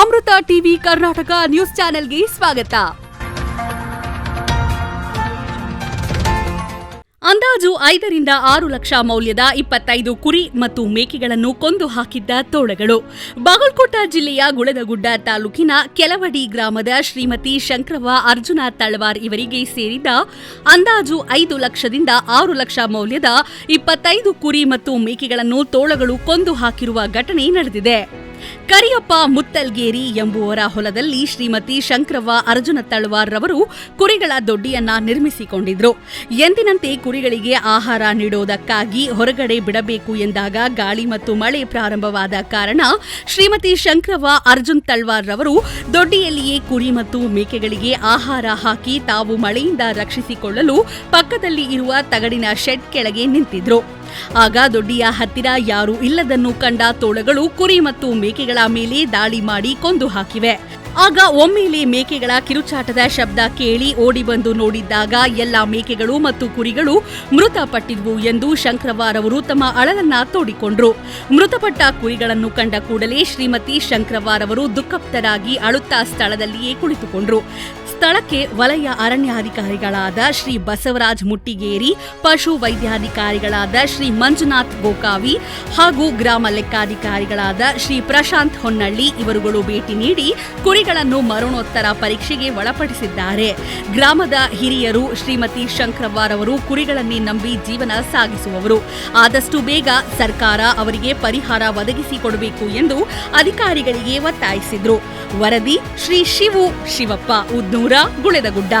ಅಮೃತ TV Karnataka news ಚಾನೆಲ್ಗೆ ಸ್ವಾಗತ. ಅಂದಾಜು ಐದರಿಂದ ಆರು ಲಕ್ಷ ಮೌಲ್ಯದ ಇಪ್ಪತ್ತೈದು ಕುರಿ ಮತ್ತು ಮೇಕೆಗಳನ್ನು ಕೊಂದು ಹಾಕಿದ್ದ ತೋಳಗಳು. ಬಾಗಲಕೋಟ ಜಿಲ್ಲೆಯ ಗುಳದಗುಡ್ಡ ತಾಲೂಕಿನ ಕೆಲವಡಿ ಗ್ರಾಮದ ಶ್ರೀಮತಿ ಶಂಕ್ರವ್ವ ಅರ್ಜುನ ತಳವಾರ್ ಇವರಿಗೆ ಸೇರಿದ ಅಂದಾಜು ಐದು ಲಕ್ಷದಿಂದ ಆರು ಲಕ್ಷ ಮೌಲ್ಯದ ಇಪ್ಪತ್ತೈದು ಕುರಿ ಮತ್ತು ಮೇಕೆಗಳನ್ನು ತೋಳಗಳು ಕೊಂದು ಹಾಕಿರುವ ಘಟನೆ ನಡೆದಿದೆ. ಕರಿಯಪ್ಪ ಮುತ್ತಲ್ಗೇರಿ ಎಂಬುವರ ಹೊಲದಲ್ಲಿ ಶ್ರೀಮತಿ ಶಂಕ್ರವ್ವ ಅರ್ಜುನ ತಳ್ವಾರ್ರವರು ಕುರಿಗಳ ದೊಡ್ಡಿಯನ್ನ ನಿರ್ಮಿಸಿಕೊಂಡಿದ್ರು. ಎಂದಿನಂತೆ ಕುರಿಗಳಿಗೆ ಆಹಾರ ನೀಡೋದಕ್ಕಾಗಿ ಹೊರಗಡೆ ಬಿಡಬೇಕು ಎಂದಾಗ ಗಾಳಿ ಮತ್ತು ಮಳೆ ಪ್ರಾರಂಭವಾದ ಕಾರಣ ಶ್ರೀಮತಿ ಶಂಕ್ರವ್ವ ಅರ್ಜುನ್ ತಳ್ವಾರ್ ರವರು ದೊಡ್ಡಿಯಲ್ಲಿಯೇ ಕುರಿ ಮತ್ತು ಮೇಕೆಗಳಿಗೆ ಆಹಾರ ಹಾಕಿ ತಾವು ಮಳೆಯಿಂದ ರಕ್ಷಿಸಿಕೊಳ್ಳಲು ಪಕ್ಕದಲ್ಲಿ ಇರುವ ತಗಡಿನ ಶೆಡ್ ಕೆಳಗೆ ನಿಂತಿದ್ರು. ಆಗ ದೊಡ್ಡಿಯ ಹತ್ತಿರ ಯಾರೂ ಇಲ್ಲದನ್ನು ಕಂಡ ತೋಳಗಳು ಕುರಿ ಮತ್ತು ಮೇಕೆಗಳ ಮೇಲೆ ದಾಳಿ ಮಾಡಿ ಕೊಂದು ಹಾಕಿವೆ. ಆಗ ಒಮ್ಮೆಲೆ ಮೇಕೆಗಳ ಕಿರುಚಾಟದ ಶಬ್ದ ಕೇಳಿ ಓಡಿ ಬಂದು ನೋಡಿದ್ದಾಗ ಎಲ್ಲ ಮೇಕೆಗಳು ಮತ್ತು ಕುರಿಗಳು ಮೃತಪಟ್ಟಿದ್ವು ಎಂದು ಶಂಕ್ರವಾರವರು ತಮ್ಮ ಅಳಲನ್ನ ತೋಡಿಕೊಂಡ್ರು. ಮೃತಪಟ್ಟ ಕುರಿಗಳನ್ನು ಕಂಡ ಕೂಡಲೇ ಶ್ರೀಮತಿ ಶಂಕ್ರವಾರವರು ದುಃಖಪ್ತರಾಗಿ ಅಳುತ್ತಾ ಸ್ಥಳದಲ್ಲಿಯೇ ಕುಳಿತುಕೊಂಡ್ರು. ಸ್ಥಳಕ್ಕೆ ವಲಯ ಅರಣ್ಯಾಧಿಕಾರಿಗಳಾದ ಶ್ರೀ ಬಸವರಾಜ್ ಮುಟ್ಟಿಗೇರಿ, ಪಶು ವೈದ್ಯಾಧಿಕಾರಿಗಳಾದ ಶ್ರೀ ಮಂಜುನಾಥ್ ಗೋಕಾವಿ ಹಾಗೂ ಗ್ರಾಮ ಲೆಕ್ಕಾಧಿಕಾರಿಗಳಾದ ಶ್ರೀ ಪ್ರಶಾಂತ್ ಹೊನ್ನಳ್ಳಿ ಇವರುಗಳು ಭೇಟಿ ನೀಡಿ ಕುರಿಗಳನ್ನು ಮರಣೋತ್ತರ ಪರೀಕ್ಷೆಗೆ ಒಳಪಡಿಸಿದ್ದಾರೆ. ಗ್ರಾಮದ ಹಿರಿಯರು ಶ್ರೀಮತಿ ಶಂಕ್ರವ್ವಾರವರು ಕುರಿಗಳನ್ನೇ ನಂಬಿ ಜೀವನ ಸಾಗಿಸುವವರು. ಆದಷ್ಟು ಬೇಗ ಸರ್ಕಾರ ಅವರಿಗೆ ಪರಿಹಾರ ಒದಗಿಸಿಕೊಡಬೇಕು ಎಂದು ಅಧಿಕಾರಿಗಳಿಗೆ ಒತ್ತಾಯಿಸಿದ್ರು. ವರದಿ ಶ್ರೀ ಶಿವು ಶಿವಪ್ಪ, ಉದ್ನೂರ ಗುಳೆದಗುಡ್ಡ